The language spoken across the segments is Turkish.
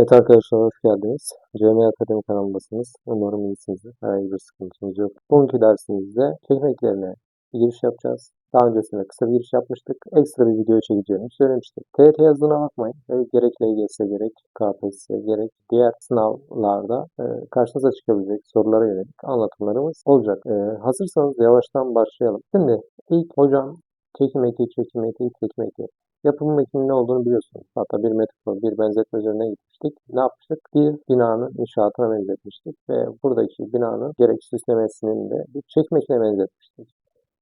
Evet arkadaşlar hoş geldiniz. CMA Akademi kanalındasınız. Umarım iyisinizdir. Herhangi bir sıkıntınız yok. Bugünkü dersimizde çekme eklerine giriş yapacağız. Daha öncesinde kısa bir giriş yapmıştık. Ekstra bir video çekeceğimi söylemiştik. TYT yazdığına bakmayın. Gerek LGS, gerek KPSS, gerek diğer sınavlarda e, karşınıza çıkabilecek sorulara yönelik anlatımlarımız olacak. E, hazırsanız yavaştan başlayalım. Şimdi ilk hocam çekim eki, çekim eki, çekim eki. Yapım ekinin ne olduğunu biliyorsunuz. Hatta bir metafor, bir benzetme üzerine gitmiştik. Ne yapmıştık? Bir binanın inşaatına benzetmiştik ve buradaki binanın gerek süslemesinin de bir çekim ekine benzetmiştik.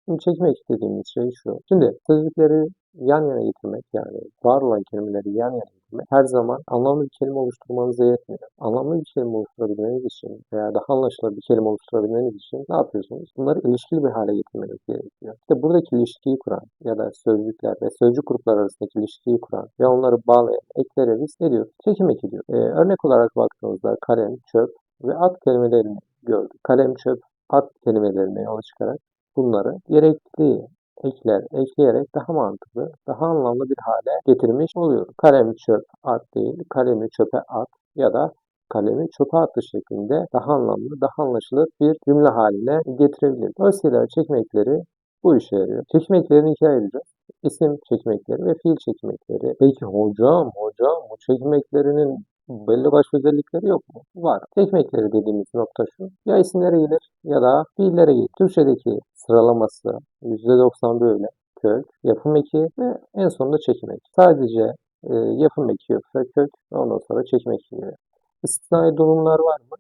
Şimdi çekmek dediğimiz şey şu. Şimdi sözcükleri yan yana getirmek yani var olan kelimeleri yan yana getirmek her zaman anlamlı bir kelime oluşturmanıza yetmiyor. Anlamlı bir kelime oluşturabilmeniz için veya daha anlaşılır bir kelime oluşturabilmeniz için ne yapıyorsunuz? Bunları ilişkili bir hale getirmeniz gerekiyor. İşte buradaki ilişkiyi kuran ya da sözcükler ve sözcük grupları arasındaki ilişkiyi kuran ve onları bağlayan eklere biz ne diyoruz? Çekim eki diyor. Ee, örnek olarak baktığımızda kalem, çöp ve at kelimelerini gördük. Kalem, çöp, at kelimelerine yola çıkarak bunları gerekli ekler ekleyerek daha mantıklı, daha anlamlı bir hale getirmiş oluyoruz. Kalem çöp at değil, kalemi çöpe at ya da kalemi çöpe attı şeklinde daha anlamlı, daha anlaşılır bir cümle haline getirebiliriz. Dolayısıyla çekmekleri bu işe yarıyor. Çekmeklerini ikiye ayıracağız. İsim çekmekleri ve fiil çekmekleri. Peki hocam, hocam bu çekmeklerinin belli başlı özellikleri yok mu? Var. Çekmekleri dediğimiz nokta şu. Ya isimlere gelir ya da fiillere gelir. Türkçedeki sıralaması %90 böyle. Kök, yapım eki ve en sonunda çekim eki. Sadece e, yapım eki yoksa kök ondan sonra çekim eki geliyor. İstisnai durumlar var mı?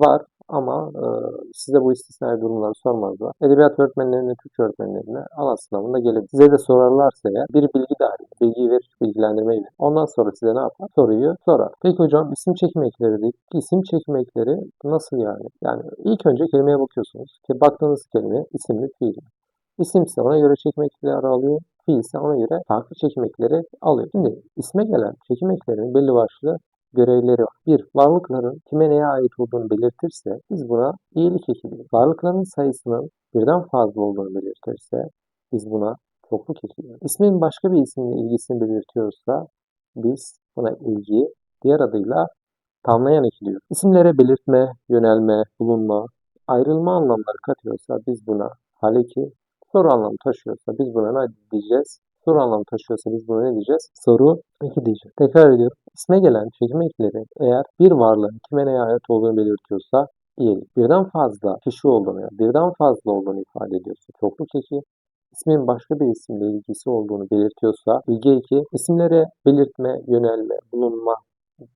Var ama e, size bu istisnai durumları sormazlar. Edebiyat öğretmenlerine, Türkçe öğretmenlerine alan sınavında gelebilir. Size de sorarlarsa eğer bir bilgi dahil, bilgiyi verir, bilgilendirmeyi verir. Ondan sonra size ne yapar? Soruyu sorar. Peki hocam isim çekim ekleri dedik. İsim çekim nasıl yani? Yani ilk önce kelimeye bakıyorsunuz. Ki baktığınız kelime isim mi, fiil mi? İsimse ona göre çekim ekleri alıyor. Fiil ise ona göre farklı çekim ekleri alıyor. Şimdi isme gelen çekim belli başlı görevleri var. Bir, varlıkların kime neye ait olduğunu belirtirse biz buna iyilik eki. Varlıkların sayısının birden fazla olduğunu belirtirse biz buna çokluk eki diyoruz. İsmin başka bir isimle ilgisini belirtiyorsa biz buna ilgi, diğer adıyla tamlayan eki diyoruz. İsimlere belirtme, yönelme, bulunma, ayrılma anlamları katıyorsa biz buna hal eki, soru anlamı taşıyorsa biz buna ne diyeceğiz? Soru anlamı taşıyorsa biz buna ne diyeceğiz? Soru eki diyeceğiz. Tekrar ediyorum. İsme gelen çekme ekleri eğer bir varlığın kime neye ait olduğunu belirtiyorsa iyilik. Birden fazla kişi olduğunu, yani birden fazla olduğunu ifade ediyorsa çokluk eki, ismin başka bir isimle ilgisi olduğunu belirtiyorsa ilgi eki, isimlere belirtme, yönelme, bulunma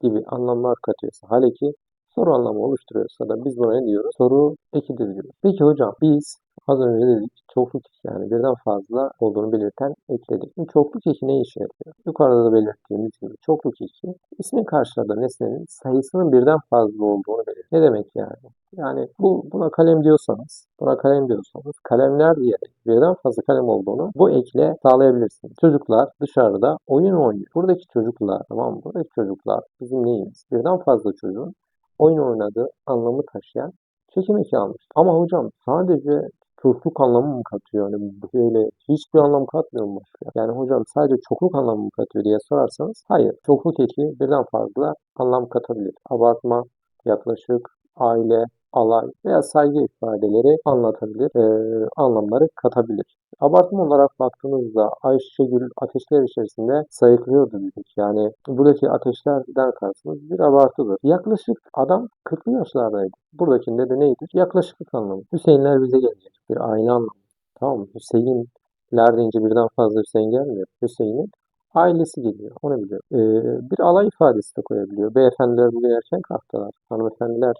gibi anlamlar katıyorsa hal eki, soru anlamı oluşturuyorsa da biz buna ne diyoruz? Soru ekidir diyoruz. Peki hocam biz az önce dedik çokluk eki yani birden fazla olduğunu belirten ekledik. Şimdi çokluk eki ne işe yarıyor? Yukarıda da belirttiğimiz gibi çokluk eki ismin karşıladığı nesnenin sayısının birden fazla olduğunu belirtir. Ne demek yani? Yani bu buna kalem diyorsanız, buna kalem diyorsanız kalemler diyerek birden fazla kalem olduğunu bu ekle sağlayabilirsiniz. Çocuklar dışarıda oyun oynuyor. Buradaki çocuklar tamam mı? Buradaki çocuklar bizim neyimiz? Birden fazla çocuğun oyun oynadığı anlamı taşıyan çekim eki almış. Ama hocam sadece çokluk anlamı mı katıyor? Yani böyle hiçbir anlam katmıyor mu başka? Yani hocam sadece çokluk anlamı mı katıyor diye sorarsanız hayır. Çokluk eki birden fazla anlam katabilir. Abartma, yaklaşık, aile, alay veya saygı ifadeleri anlatabilir, e, anlamları katabilir. Abartma olarak baktığınızda Ayşegül ateşler içerisinde sayıklıyordu dedik. Yani buradaki ateşlerden kastımız bir abartıdır. Yaklaşık adam 40'lı yaşlardaydı. Buradakinde de neydi? Yaklaşıklık anlamı. Hüseyinler bize gelecek. Bir aile anlamı. Tamam mı? Hüseyinler deyince birden fazla Hüseyin gelmiyor. Hüseyin'in ailesi geliyor. Onu biliyor. Ee, bir alay ifadesi de koyabiliyor. Beyefendiler bugün erken kalktılar. Hanımefendiler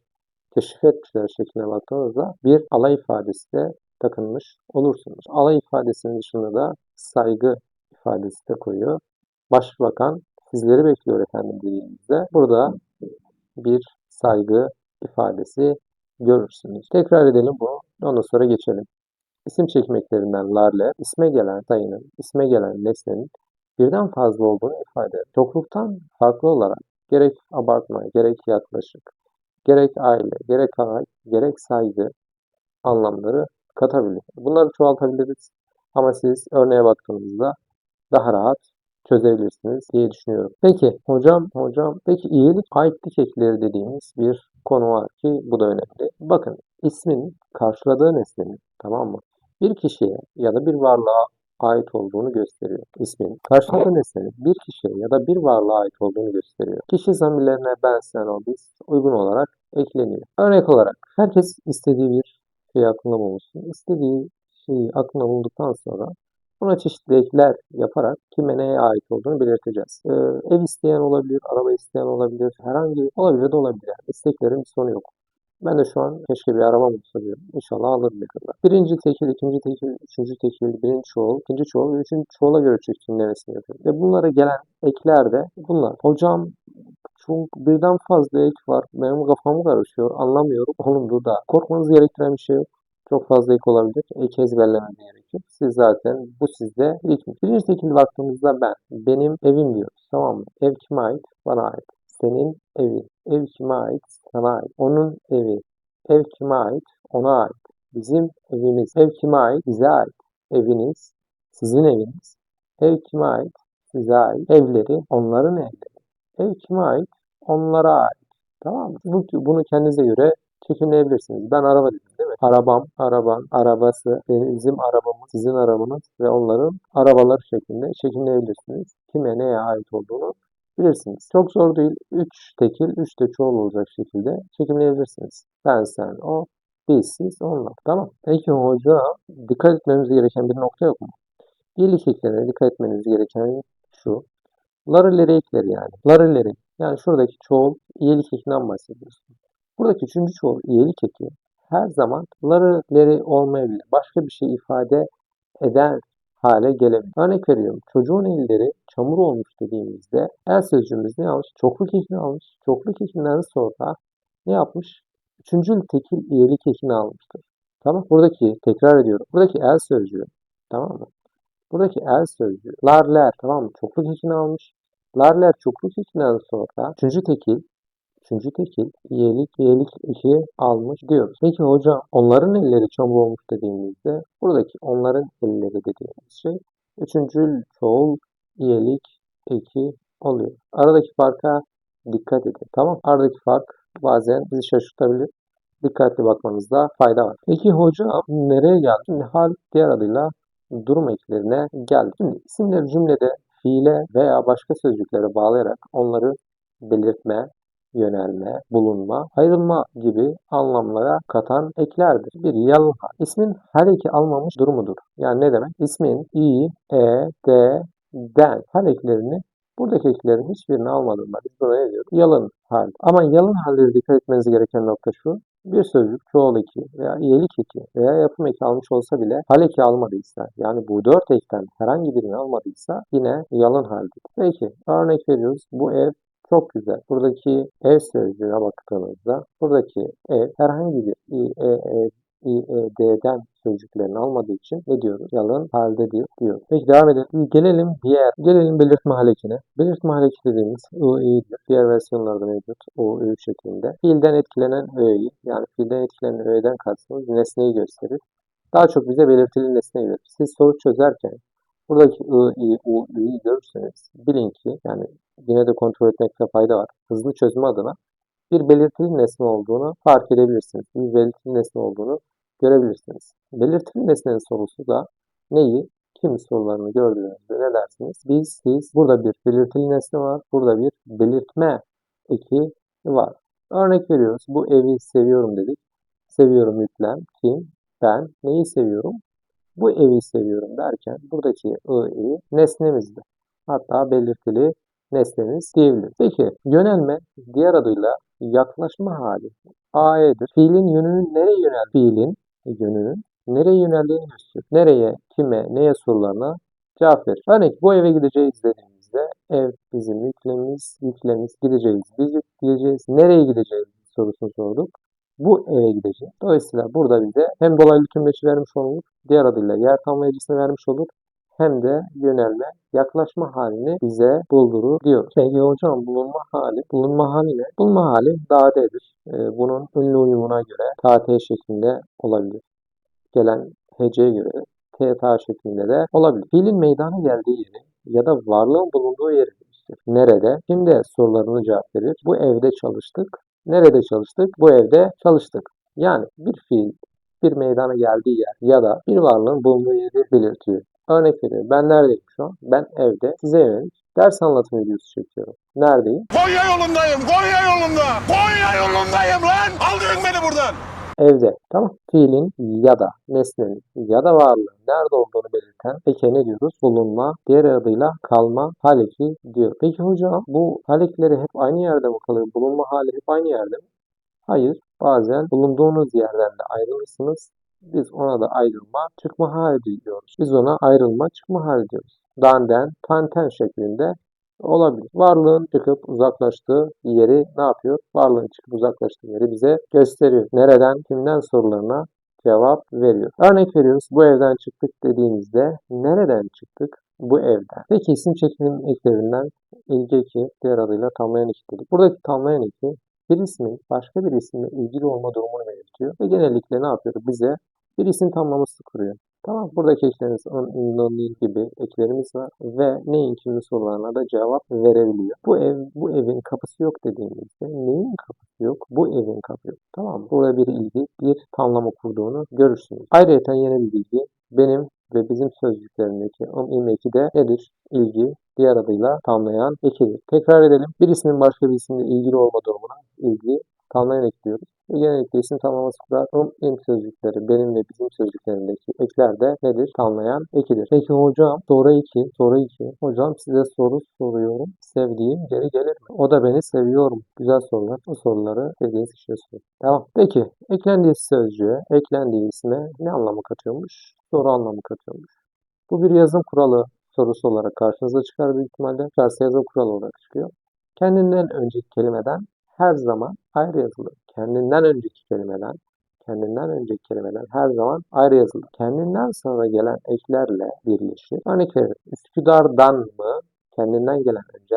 teşrif etmişler şekline baktığınızda bir alay ifadesi de takılmış olursunuz. Alay ifadesinin dışında da saygı ifadesi de koyuyor. Başbakan sizleri bekliyor efendim dediğimizde burada bir saygı ifadesi görürsünüz. Tekrar edelim bunu. Ondan sonra geçelim. İsim çekmeklerinden larle, isme gelen sayının, isme gelen nesnenin birden fazla olduğunu ifade eder. Çokluktan farklı olarak gerek abartma, gerek yaklaşık, gerek aile, gerek alay, gerek saygı anlamları katabilir. Bunları çoğaltabiliriz. Ama siz örneğe baktığınızda daha rahat çözebilirsiniz diye düşünüyorum. Peki hocam, hocam, peki iyilik aitlik ekleri dediğimiz bir konu var ki bu da önemli. Bakın ismin karşıladığı nesnenin tamam mı? Bir kişiye ya da bir varlığa ait olduğunu gösteriyor. İsmin karşıladığı nesnenin bir kişiye ya da bir varlığa ait olduğunu gösteriyor. Kişi zamirlerine ben, sen, o, biz uygun olarak ekleniyor. Örnek olarak herkes istediği bir şey aklında bulunsun. İstediği şeyi aklında bulduktan sonra Buna çeşitli ekler yaparak kime neye ait olduğunu belirteceğiz. Ee, ev isteyen olabilir, araba isteyen olabilir, herhangi olabilir de olabilir. İsteklerin bir sonu yok. Ben de şu an keşke bir arabam olsa diyorum. İnşallah alırım yakında. Birinci tekil, ikinci tekil, üçüncü tekil, birinci çoğul, ikinci çoğul ve üçüncü çoğula göre çekimlemesini yapıyorum. Ve bunlara gelen ekler de bunlar. Hocam çok birden fazla ek var. Benim kafamı karışıyor. Anlamıyorum. Oğlum dur da. Korkmanız gerektiren bir şey yok. Çok fazla ek olabilir. Ek ezberlemeniz gerekiyor. Siz zaten bu sizde birikmiş. Birinci şekilde baktığımızda ben. Benim evim diyoruz. Tamam mı? Ev kime ait? Bana ait. Senin evin. Ev kime ait? Sana ait. Onun evi. Ev kime ait? Ona ait. Bizim evimiz. Ev kime ait? Bize ait. Eviniz. Sizin eviniz. Ev kime ait? Size ait. Evleri. Onların evleri. Ev kime ait? Onlara ait. Tamam mı? Bu, bunu kendinize göre çekimleyebilirsiniz. Ben araba dedim değil mi? Arabam, araban, arabası, bizim arabamız, sizin arabanız ve onların arabaları şeklinde çekimleyebilirsiniz. Kime neye ait olduğunu bilirsiniz. Çok zor değil. 3 tekil, 3 de çoğul olacak şekilde çekimleyebilirsiniz. Ben, sen, o, biz, siz, onlar. Tamam. Peki hoca dikkat etmemiz gereken bir nokta yok mu? Birlik eklerine dikkat etmeniz gereken şu. Larıleri ekleri yani. Larıleri. Yani şuradaki çoğul iyilik ekinden bahsediyorsun. Buradaki üçüncü çoğul iyilik eki her zaman larıleri olmayabilir. Başka bir şey ifade eden hale gelebilir. Örnek veriyorum. Çocuğun elleri çamur olmuş dediğimizde el sözcüğümüz ne almış? Çokluk ekini almış. Çokluk ekinden sonra ne yapmış? Üçüncül tekil iyilik ekini almıştır. Tamam. Buradaki tekrar ediyorum. Buradaki el sözcüğü. Tamam mı? Buradaki el sözcüğü. Larler. Tamam mı? Çokluk ekini almış. Larler çokluk ekinden sonra üçüncü tekil Üçüncü tekil iyilik iyilik eki almış diyoruz. Peki hocam onların elleri çamur olmuş dediğimizde buradaki onların elleri dediğimiz şey üçüncül çoğul iyilik eki oluyor. Aradaki farka dikkat edin. Tamam. Aradaki fark bazen bizi şaşırtabilir. Dikkatli bakmanızda fayda var. Peki hocam nereye geldi? Şimdi hal diğer adıyla durum eklerine geldi. Şimdi isimleri cümlede fiile veya başka sözcüklere bağlayarak onları belirtme, yönelme, bulunma, ayrılma gibi anlamlara katan eklerdir. Bir yalın hal. İsmin her iki almamış durumudur. Yani ne demek? İsmin i, e, d, den hal eklerini buradaki eklerin hiçbirini almadığında biz buraya diyoruz yalın hal. Ama yalın halde dikkat etmeniz gereken nokta şu. Bir sözcük çoğul eki veya iyilik eki veya yapım eki almış olsa bile hal eki almadıysa yani bu dört ekten herhangi birini almadıysa yine yalın haldir. Peki örnek veriyoruz. Bu ev çok güzel. Buradaki ev sözcüğüne baktığımızda buradaki ev herhangi bir i, e, e, i, e, d'den sözcüklerini almadığı için ne diyoruz? Yalın halde diyor. diyor. Peki devam edelim. Gelelim diğer, gelelim belirtme halekine. Belirtme haleki dediğimiz i, i'dir. Diğer versiyonlarda mevcut. o, ü şeklinde. Fiilden etkilenen öğeyi, yani fiilden etkilenen öğeden kastımız nesneyi gösterir. Daha çok bize belirtili nesneyi verir. Siz soru çözerken buradaki i, i, u, ü'yü görürseniz bilin ki yani yine de kontrol etmekte fayda var. Hızlı çözme adına bir belirtili nesne olduğunu fark edebilirsiniz. Bir belirtili nesne olduğunu görebilirsiniz. Belirtili nesnenin sorusu da neyi? Kim sorularını gördüğünüzde ne dersiniz? Biz, siz, burada bir belirtili nesne var, burada bir belirtme eki var. Örnek veriyoruz. Bu evi seviyorum dedik. Seviyorum yüklem. Kim? Ben. Neyi seviyorum? Bu evi seviyorum derken buradaki i, nesnemizdi. Hatta belirtili nesnemiz diyebiliriz. Peki yönelme diğer adıyla yaklaşma hali. AE'dir. Fiilin yönünün nereye yönel? Fiilin yönünün nereye yöneldiğini gösteriyor. Nereye, kime, neye sorularına cevap verir. Örnek bu eve gideceğiz dediğimizde ev bizim yüklemimiz, yüklemiz gideceğiz. Biz gideceğiz. Nereye gideceğiz sorusunu sorduk. Bu eve gideceğiz. Dolayısıyla burada bize hem dolaylı tümleçi vermiş olur, diğer adıyla yer tamlayıcısını vermiş olur hem de yönelme, yaklaşma halini bize buldurur diyor. Peki hocam bulunma hali, bulunma hali ne? Bulunma hali dadedir. Ee, bunun ünlü uyumuna göre TT şeklinde olabilir. Gelen heceye göre TTA şeklinde de olabilir. Fiilin meydana geldiği yeri ya da varlığın bulunduğu yeri değiştirir. Nerede? Şimdi sorularını cevap verir. Bu evde çalıştık. Nerede çalıştık? Bu evde çalıştık. Yani bir fiil bir meydana geldiği yer ya da bir varlığın bulunduğu yeri belirtiyor. Örnek veriyorum. Ben neredeyim şu an? Ben evde. Size yönelik ders anlatım videosu çekiyorum. Neredeyim? Konya yolundayım, Konya yolunda. Konya yolundayım lan. Aldırın beni buradan. Evde. Tamam. Fiilin ya da nesnenin ya da varlığın nerede olduğunu belirten eke ne diyoruz? Bulunma. Diğer adıyla kalma hal eki diyor. Peki hocam bu hal ekleri hep aynı yerde mi kalıyor? Bulunma hali hep aynı yerde mi? Hayır. Bazen bulunduğunuz yerden de ayrılırsınız. Biz ona da ayrılma, çıkma hali diyoruz. Biz ona ayrılma, çıkma hali diyoruz. Danden, tanten şeklinde olabilir. Varlığın çıkıp uzaklaştığı yeri ne yapıyor? Varlığın çıkıp uzaklaştığı yeri bize gösteriyor. Nereden, kimden sorularına cevap veriyor. Örnek veriyoruz. Bu evden çıktık dediğimizde nereden çıktık? Bu evden. Peki isim çekim eklerinden ilgi eki, diğer adıyla tamlayan eki dedik. Buradaki tamlayan eki bir ismin başka bir isimle ilgili olma durumunu belirtiyor ve genellikle ne yapıyor? Bize bir isim tamlaması kuruyor. Tamam, buradaki eklerimiz on, non, nil gibi eklerimiz var ve neyin kimli sorularına da cevap verebiliyor. Bu ev, bu evin kapısı yok dediğimizde neyin kapısı yok? Bu evin kapısı yok. Tamam mı? Burada bir ilgi, bir tamlama kurduğunu görürsünüz. Ayrıca yeni bir bilgi benim ve bizim sözcüklerindeki om im eki de nedir? İlgi, diğer adıyla tamlayan ekidir. Tekrar edelim. Bir ismin başka bir isimle ilgili olma durumuna ilgi, tamlayan ekliyoruz. Genellikle isim tamlaması kurar. Um, im sözcükleri, benim ve bizim sözcüklerindeki ekler de nedir? Tamlayan ekidir. Peki hocam, soru 2, soru 2. Hocam size soru soruyorum. Sevdiğim geri gelir mi? O da beni seviyorum. Güzel sorular. Bu soruları sevdiğiniz kişiye sorun. Tamam. Peki, eklendiği sözcüğe, eklendiği isme ne anlamı katıyormuş? Soru anlamı katıyormuş. Bu bir yazım kuralı sorusu olarak karşınıza çıkar büyük ihtimalle. Çıkarsa yazım kuralı olarak çıkıyor. Kendinden önceki kelimeden her zaman ayrı yazılır. Kendinden önceki kelimeden, kendinden önceki kelimeden her zaman ayrı yazılır. Kendinden sonra gelen eklerle birleşir. Örnek veriyorum. Üsküdar'dan mı kendinden gelen önce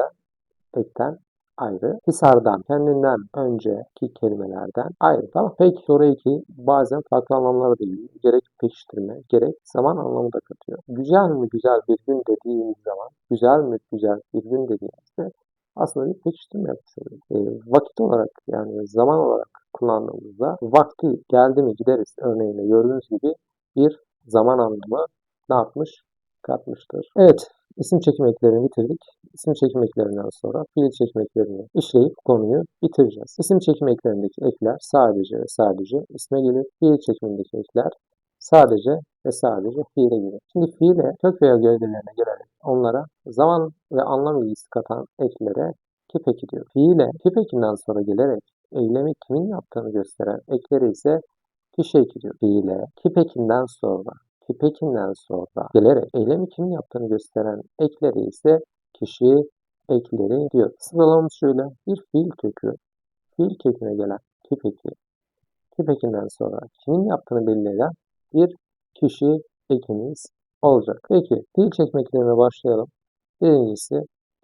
ekten ayrı. Hisar'dan kendinden önceki kelimelerden ayrı. Tamam. Peki soru 2 bazen farklı anlamlara da geliyor. Gerek pekiştirme, gerek zaman anlamı da katıyor. Güzel mi güzel bir gün dediğimiz zaman, güzel mi güzel bir gün dediğimizde aslında bir pekiştirme yapmış oluyoruz. E, vakit olarak yani zaman olarak kullandığımızda vakti geldi mi gideriz örneğinde gördüğünüz gibi bir zaman anlamı ne yapmış? Katmıştır. Evet, isim çekim eklerini bitirdik. İsim çekim eklerinden sonra fiil çekim eklerini işleyip konuyu bitireceğiz. İsim çekim eklerindeki ekler sadece ve sadece isme gelir. Fiil çekimindeki ekler sadece ve sadece fiile gelir. Şimdi fiile kök veya gövdelerine gelerek onlara zaman ve anlam ilgisi katan eklere kip eki diyor. Fiile kip ekinden sonra gelerek eylemi kimin yaptığını gösteren ekleri ise kişi eki diyor. Fiile kip ekinden sonra kip ekinden sonra gelerek eylemi kimin yaptığını gösteren ekleri ise kişi ekleri diyor. Sıralamamız şöyle. Bir fiil kökü, fiil köküne gelen kip eki, kip ekinden sonra kimin yaptığını belirleyen bir kişi ekimiz olacak. Peki fiil çekmeklerine başlayalım. Birincisi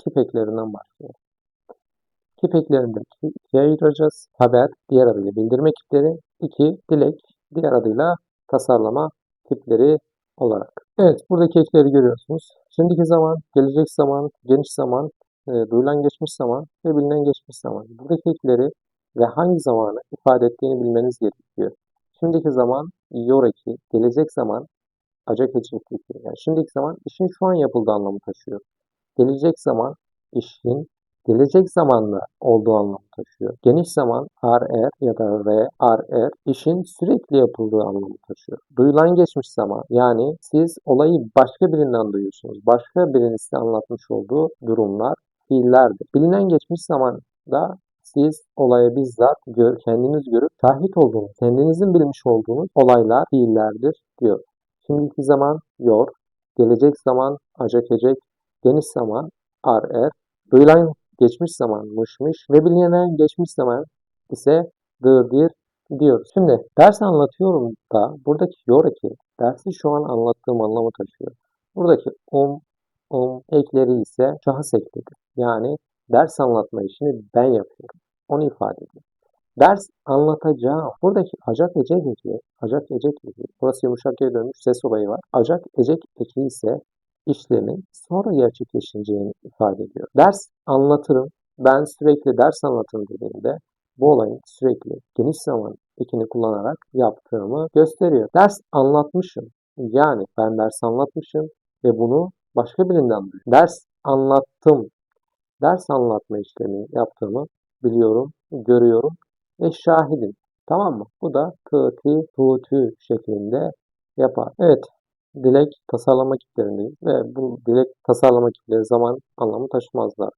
kip eklerinden başlayalım. Kip eklerindeki ikiye ayıracağız. Haber, diğer adıyla bildirme kipleri. iki dilek, diğer adıyla tasarlama tipleri olarak. Evet, buradaki ekleri görüyorsunuz. Şimdiki zaman, gelecek zaman, geniş zaman, e, duyulan geçmiş zaman ve bilinen geçmiş zaman. Buradaki ekleri ve hangi zamanı ifade ettiğini bilmeniz gerekiyor. Şimdiki zaman yor eki, gelecek zaman acak ecek eki. Yani şimdiki zaman işin şu an yapıldığı anlamı taşıyor. Gelecek zaman işin gelecek zamanla olduğu anlamı taşıyor. Geniş zaman er ya da re er işin sürekli yapıldığı anlamı taşıyor. Duyulan geçmiş zaman yani siz olayı başka birinden duyuyorsunuz. Başka birinin size anlatmış olduğu durumlar fiillerdir. Bilinen geçmiş zaman da siz olaya bizzat gör, kendiniz görüp şahit olduğunuz, kendinizin bilmiş olduğunuz olaylar fiillerdir diyor. Şimdiki zaman yor, gelecek zaman acak ecek, geniş zaman ar er, duyulan geçmiş zaman mışmış ve bilinen geçmiş zaman ise dıdır diyoruz. Şimdi ders anlatıyorum da buradaki yor eki dersi şu an anlattığım anlamı taşıyor. Buradaki um, um ekleri ise şahıs eklidir. Yani ders anlatma işini ben yapıyorum. Onu ifade ediyor. Ders anlatacağım. Buradaki acak ecek eki, acak ecek eki, burası yumuşak G'ye dönmüş ses olayı var. Acak ecek eki ise işlemin sonra gerçekleşeceğini ifade ediyor. Ders anlatırım, ben sürekli ders anlatırım dediğimde bu olayın sürekli geniş zaman ekini kullanarak yaptığımı gösteriyor. Ders anlatmışım. Yani ben ders anlatmışım ve bunu başka birinden duydum. Ders anlattım. Ders anlatma işlemi yaptığımı biliyorum, görüyorum ve şahidim. Tamam mı? Bu da tı, tu, tü şeklinde yapar. Evet, dilek tasarlama kitlerindeyiz ve bu dilek tasarlama kitleri zaman anlamı taşımazlar.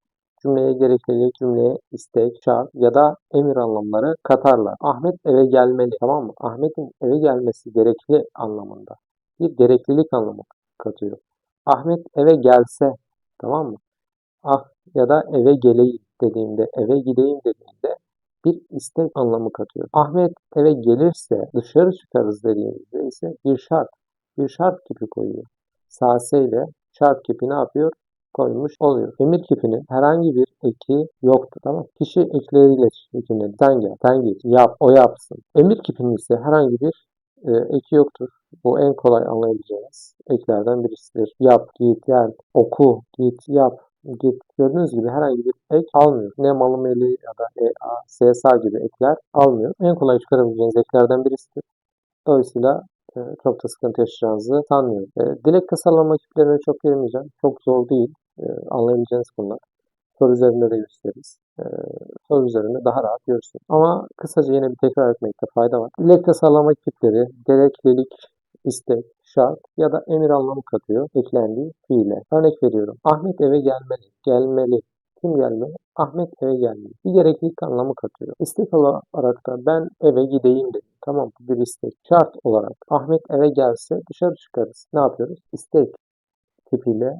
Cümleye gereklilik, cümleye istek, şart ya da emir anlamları katarlar. Ahmet eve gelmeli, tamam mı? Ahmet'in eve gelmesi gerekli anlamında. Bir gereklilik anlamı katıyor. Ahmet eve gelse, tamam mı? Ah ya da eve geleyim dediğimde, eve gideyim dediğimde bir istek anlamı katıyor. Ahmet eve gelirse dışarı çıkarız dediğimizde ise bir şart, bir şart kipi koyuyor. Sase ile şart kipi ne yapıyor? Koymuş oluyor. Emir kipinin herhangi bir eki yoktur. Tamam Kişi ekleriyle hükümledi. Sen gel, sen git, yap, o yapsın. Emir kipinin ise herhangi bir e, eki yoktur. Bu en kolay anlayabileceğiniz eklerden birisidir. Yap, git, gel, oku, git, yap. Gördüğünüz gibi herhangi bir ek almıyor. Ne malı meli ya da EA, SSA gibi ekler almıyor. En kolay çıkarabileceğiniz eklerden birisidir. Dolayısıyla e, çok da sıkıntı yaşayacağınızı sanmıyorum. E, dilek tasarlama ekiplerine çok girmeyeceğim. Çok zor değil. E, anlayabileceğiniz konular. Soru üzerinde de gösteririz. E, soru üzerinde daha rahat görürsün. Ama kısaca yine bir tekrar etmekte fayda var. Dilek tasarlama ekipleri gereklilik, istek, şart ya da emir anlamı katıyor eklendiği fiile. Örnek veriyorum. Ahmet eve gelmeli. Gelmeli. Kim gelmeli? Ahmet eve gelmeli. Bir gereklilik anlamı katıyor. İstek olarak da ben eve gideyim dedim. Tamam bu bir istek. Şart olarak Ahmet eve gelse dışarı çıkarız. Ne yapıyoruz? İstek tipiyle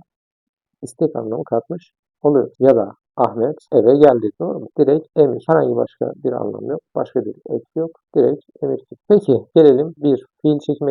istek anlamı katmış oluyor. Ya da Ahmet eve geldi doğru mu? Direkt emir. Herhangi başka bir anlam yok. Başka bir ek yok. Direkt emir. Peki gelelim bir fiil çekim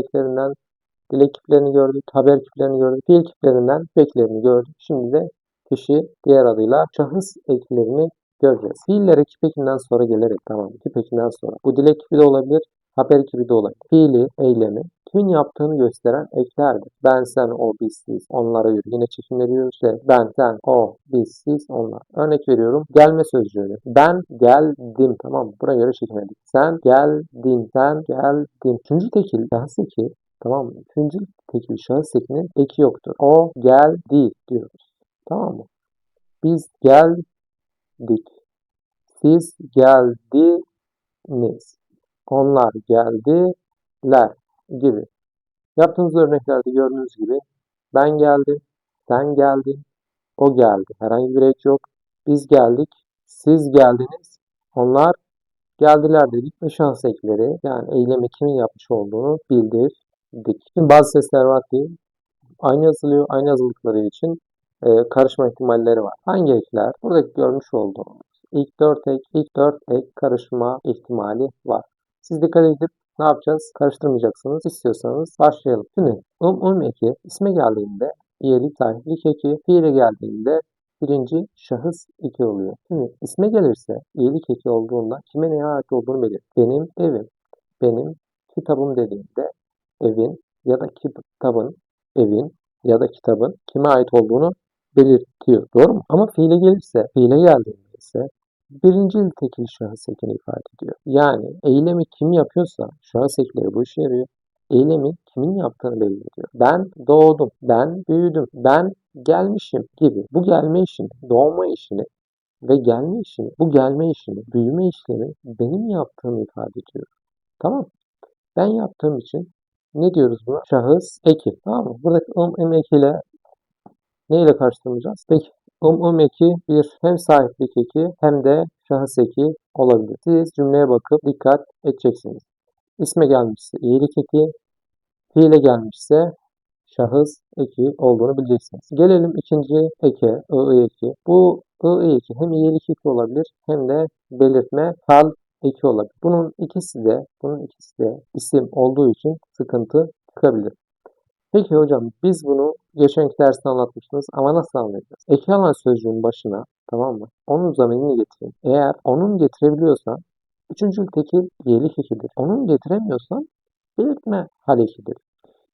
eklerinden dilek kiplerini gördük, haber kiplerini gördük, fiil kiplerinden eklerini gördük. Şimdi de kişi diğer adıyla şahıs eklerini göreceğiz. Fiillere kip ekinden sonra gelerek tamam kip ekinden sonra. Bu dilek kipi de olabilir, haber kipi de olabilir. Fiili, eylemi kimin yaptığını gösteren eklerdir. Ben, sen, o, biz, siz, onlara yürü. Yine çekim veriyoruz. İşte ben, sen, o, biz, siz, onlar. Örnek veriyorum. Gelme sözcüğünü. Ben geldim. Tamam mı? Buna göre çekimledik. Sen geldin. Sen geldin. Üçüncü tekil, şahıs eki. Tamam mı? Üçüncü tekil şahıs ekinin eki yoktur. O geldi diyoruz. Tamam mı? Biz geldik. Siz geldiniz. Onlar geldiler gibi. Yaptığımız örneklerde gördüğünüz gibi ben geldim, sen geldin, o geldi. Herhangi bir ek yok. Biz geldik, siz geldiniz, onlar geldiler dedik ve şans ekleri yani eylemi kimin yapmış olduğunu bildirdik. Şimdi bazı sesler var ki aynı yazılıyor. Aynı yazıldıkları için e, karışma ihtimalleri var. Hangi ekler? Buradaki görmüş olduğumuz ilk 4 ek, ilk 4 ek karışma ihtimali var. Siz dikkat edip ne yapacağız? Karıştırmayacaksınız. İstiyorsanız başlayalım. Şimdi um um eki isme geldiğinde iyilik sahiplik eki, fiile geldiğinde birinci şahıs eki oluyor. Şimdi isme gelirse iyilik eki olduğunda kime neye ait olduğunu belir. Benim evim, benim kitabım dediğimde evin ya da kitabın, evin ya da kitabın kime ait olduğunu belirtiyor. Doğru mu? Ama fiile gelirse, fiile geldiğinde ise birinci tekil şahıs ekini ifade ediyor. Yani eylemi kim yapıyorsa şahıs ekleri bu işe yarıyor. Eylemi kimin yaptığını belli. Ben doğdum, ben büyüdüm, ben gelmişim gibi. Bu gelme işini, doğma işini ve gelme işini, bu gelme işini, büyüme işlemi benim yaptığımı ifade ediyor. Tamam Ben yaptığım için ne diyoruz buna? Şahıs eki. Tamam mı? Buradaki um, um em eki ile ne ile karşılamayacağız? Peki um um eki bir hem sahiplik eki hem de şahıs eki olabilir. Siz cümleye bakıp dikkat edeceksiniz. İsme gelmişse iyilik eki, fiile gelmişse şahıs eki olduğunu bileceksiniz. Gelelim ikinci eke, ı, ı eki. Bu ı, ı eki hem iyilik eki olabilir hem de belirtme hal 2 olabilir. Bunun ikisi de bunun ikisi de isim olduğu için sıkıntı çıkabilir. Peki hocam biz bunu geçenki derste anlatmıştınız ama nasıl anlayacağız? Eki alan sözcüğün başına tamam mı? Onun zamanını getirin. Eğer onun getirebiliyorsan üçüncül tekil yeli fikidir. Onun getiremiyorsan belirtme halekidir.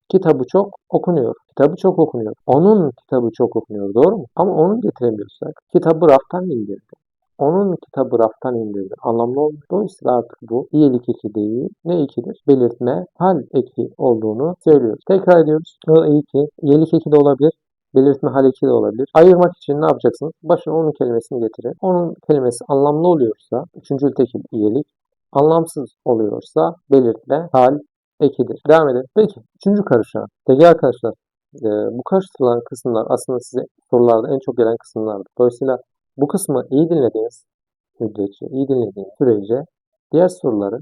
Kitabı çok okunuyor. Kitabı çok okunuyor. Onun kitabı çok okunuyor. Doğru mu? Ama onun getiremiyorsak kitabı raftan indirdi. Onun kitabı raftan indirdi. Anlamlı olmuş. Dolayısıyla artık bu iyilik eki değil. Ne ekidir? Belirtme hal eki olduğunu söylüyoruz. Tekrar ediyoruz. O eki, iyilik eki de olabilir. Belirtme hal eki de olabilir. Ayırmak için ne yapacaksınız? Başına onun kelimesini getirin. Onun kelimesi anlamlı oluyorsa, üçüncül tekil iyilik, anlamsız oluyorsa belirtme hal ekidir. Devam edelim. Peki, üçüncü karışan. Peki arkadaşlar, e, bu karıştırılan kısımlar aslında size sorularda en çok gelen kısımlardır. Dolayısıyla bu kısmı iyi dinlediğiniz müddetçe, iyi dinlediğiniz sürece diğer soruları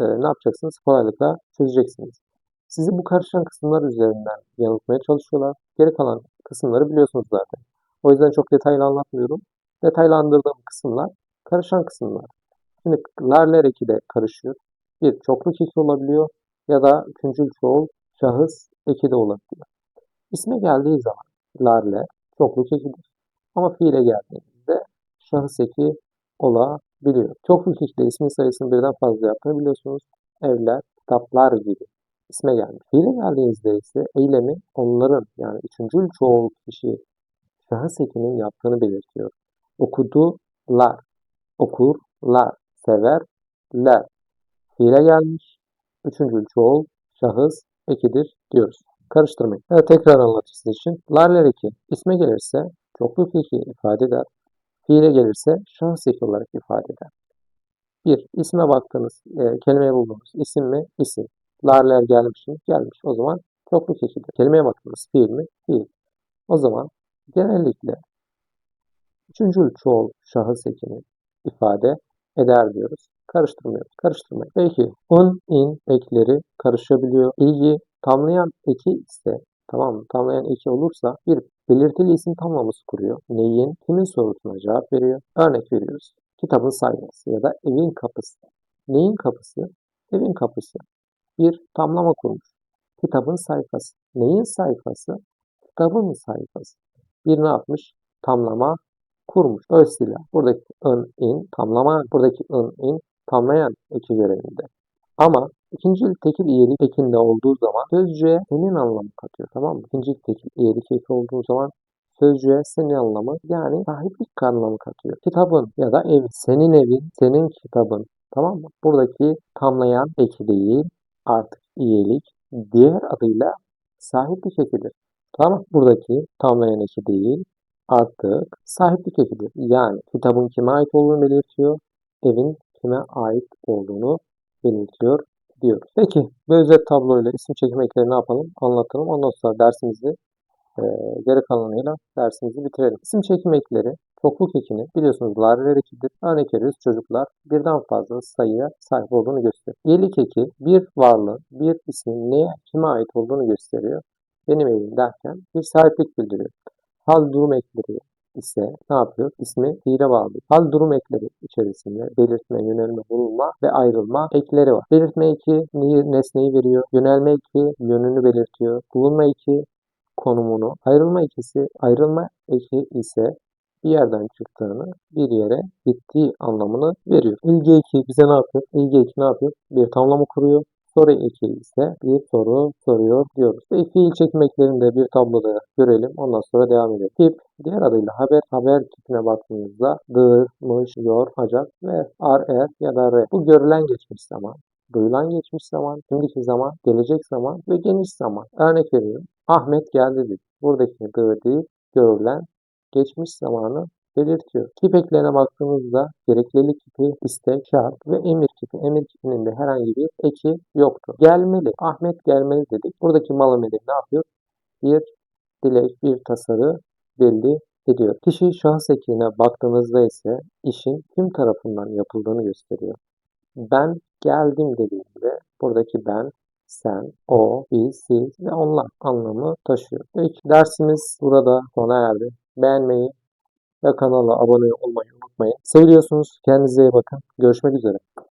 e, ne yapacaksınız? Kolaylıkla çözeceksiniz. Sizi bu karışan kısımlar üzerinden yanıltmaya çalışıyorlar. Geri kalan kısımları biliyorsunuz zaten. O yüzden çok detaylı anlatmıyorum. Detaylandırdığım kısımlar karışan kısımlar. Şimdi lerler eki de karışıyor. Bir çokluk eki olabiliyor ya da üçüncül çoğul şahıs eki de olabiliyor. İsme geldiği zaman larle çokluk ekidir. Ama fiile geldiğinde şahıs eki olabiliyor. Çokluk ekide ismin sayısını birden fazla yaptığını biliyorsunuz. Evler, kitaplar gibi isme gelmiş. Fiile geldiğinizde ise eylemi onların yani üçüncül çoğul kişi şahıs ekinin yaptığını belirtiyor. Okudular, okurlar, severler. Fiile gelmiş. Üçüncül çoğul şahıs ekidir diyoruz. Karıştırmayın. Evet, tekrar anlatayım sizin için. Larler eki isme gelirse çokluk eki ifade eder. Fiile gelirse şahıs eki olarak ifade eder. Bir, isme baktığınız, e, kelimeye bulduğunuz isim mi? İsim. Larler gelmiş mi? Gelmiş. O zaman çokluk ekidir. Kelimeye baktığınız fiil mi? Fiil. O zaman genellikle üçüncül çoğul şahıs ekini ifade eder diyoruz. Karıştırmıyoruz. Karıştırmayın. Peki ın, in ekleri karışabiliyor. İlgi tamlayan eki ise tamam mı? Tamlayan eki olursa bir belirtili isim tamlaması kuruyor. Neyin, kimin sorusuna cevap veriyor. Örnek veriyoruz. Kitabın sayfası ya da evin kapısı. Neyin kapısı? Evin kapısı. Bir tamlama kurmuş. Kitabın sayfası. Neyin sayfası? Kitabın sayfası. Bir ne yapmış? Tamlama kurmuş. Dolayısıyla buradaki ın, in, tamlama, buradaki ın, in, tamlayan eki görevinde. Ama ikinci tekil iyilik ekinde olduğu zaman sözcüğe senin anlamı katıyor. Tamam mı? İkinci tekil iyilik eki olduğu zaman sözcüğe senin anlamı yani sahiplik anlamı katıyor. Kitabın ya da ev, senin evin, senin kitabın. Tamam mı? Buradaki tamlayan eki değil artık iyilik diğer adıyla sahiplik ekidir. Tamam Buradaki tamlayan eki değil artık sahiplik ekidir. Yani kitabın kime ait olduğunu belirtiyor. Evin kime ait olduğunu belirtiyor diyoruz. Peki bu özet tabloyla isim çekim ekleri ne yapalım? Anlatalım. Ondan sonra dersimizi e, geri kalanıyla dersimizi bitirelim. İsim çekim ekleri çokluk ekini biliyorsunuz larver ekidir. Örnek veriyoruz çocuklar birden fazla sayıya sahip olduğunu gösteriyor. İyilik eki bir varlığın, bir ismin neye, kime ait olduğunu gösteriyor. Benim evim derken bir sahiplik bildiriyor. Hal durum ekleri ise ne yapıyor? İsmi fiile bağlı. Hal durum ekleri içerisinde belirtme, yönelme, bulunma ve ayrılma ekleri var. Belirtme eki nesneyi veriyor. Yönelme eki yönünü belirtiyor. Bulunma eki konumunu. Ayrılma ekisi, ayrılma eki ise bir yerden çıktığını, bir yere gittiği anlamını veriyor. İlgi eki bize ne yapıyor? İlgi eki ne yapıyor? Bir tamlama kuruyor. Soru eki ise bir soru soruyor diyoruz. Ve fiil çekim eklerini de bir tabloda görelim. Ondan sonra devam edelim. Tip, diğer adıyla haber, haber tipine baktığımızda dır, mış, yor, acak ve ar, er ya da re. Bu görülen geçmiş zaman, duyulan geçmiş zaman, şimdiki zaman, gelecek zaman ve geniş zaman. Örnek veriyorum. Ahmet geldi dedi. Buradaki dır değil, görülen geçmiş zamanı belirtiyor. Kip eklerine baktığımızda gereklilik kipi, istek, şart ve emir kipi. Emir kipinin de herhangi bir eki yoktur. Gelmeli. Ahmet gelmeli dedik. Buradaki mal emiri ne yapıyor? Bir dilek, bir tasarı belli ediyor. Kişi şahıs ekine baktığımızda ise işin kim tarafından yapıldığını gösteriyor. Ben geldim dediğimde buradaki ben, sen, o, biz, siz ve onlar anlamı taşıyor. Peki dersimiz burada sona erdi. Beğenmeyi ve kanala abone olmayı unutmayın. Seviyorsunuz. Kendinize iyi bakın. Görüşmek üzere.